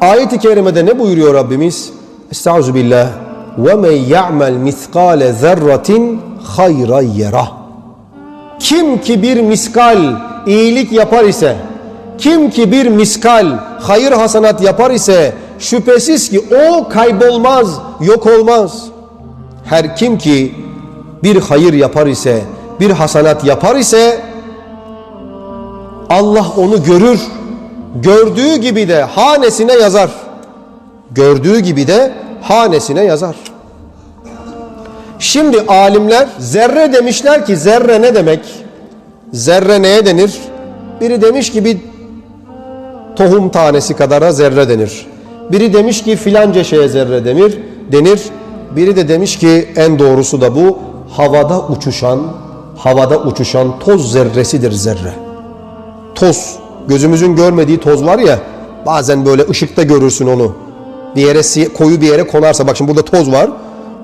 Ayet-i kerimede ne buyuruyor Rabbimiz? Estaizu billah. Men ya'mel miskale zerratin hayra yerah. Kim ki bir miskal iyilik yapar ise, kim ki bir miskal hayır hasanat yapar ise şüphesiz ki o kaybolmaz, yok olmaz. Her kim ki bir hayır yapar ise, bir hasanat yapar ise Allah onu görür. Gördüğü gibi de hanesine yazar. Gördüğü gibi de hanesine yazar. Şimdi alimler zerre demişler ki zerre ne demek? Zerre neye denir? Biri demiş ki bir tohum tanesi kadara zerre denir. Biri demiş ki filanca şeye zerre denir. denir. Biri de demiş ki en doğrusu da bu havada uçuşan, havada uçuşan toz zerresidir zerre. Toz, gözümüzün görmediği toz var ya, bazen böyle ışıkta görürsün onu. Bir yere koyu bir yere konarsa, bak şimdi burada toz var.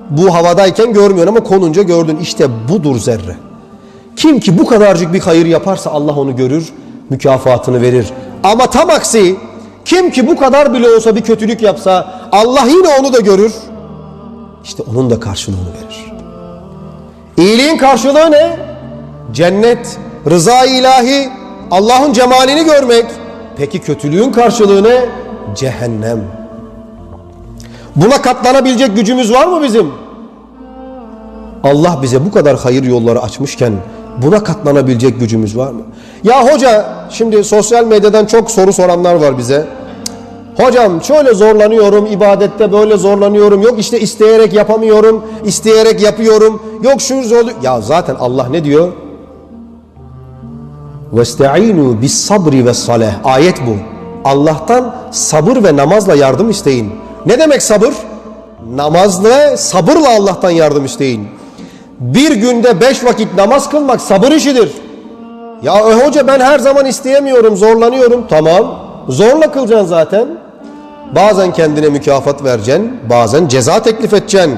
Bu havadayken görmüyorsun ama konunca gördün. İşte budur zerre. Kim ki bu kadarcık bir hayır yaparsa Allah onu görür, mükafatını verir. Ama tam aksi kim ki bu kadar bile olsa bir kötülük yapsa Allah yine onu da görür. İşte onun da karşılığını verir. İyiliğin karşılığı ne? Cennet, rıza ilahi, Allah'ın cemalini görmek. Peki kötülüğün karşılığı ne? Cehennem. Buna katlanabilecek gücümüz var mı bizim? Allah bize bu kadar hayır yolları açmışken buna katlanabilecek gücümüz var mı? Ya hoca şimdi sosyal medyadan çok soru soranlar var bize. Hocam şöyle zorlanıyorum ibadette böyle zorlanıyorum. Yok işte isteyerek yapamıyorum, isteyerek yapıyorum. Yok şu zor. Ya zaten Allah ne diyor? Sabri ve saleh. Ayet bu. Allah'tan sabır ve namazla yardım isteyin. Ne demek sabır? Namazla, sabırla Allah'tan yardım isteyin. Bir günde beş vakit namaz kılmak sabır işidir. Ya e, hoca ben her zaman isteyemiyorum, zorlanıyorum. Tamam, zorla kılacaksın zaten. Bazen kendine mükafat vereceksin, bazen ceza teklif edeceksin.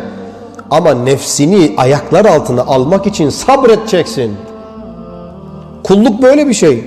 Ama nefsini ayaklar altına almak için sabredeceksin. Kulluk böyle bir şey.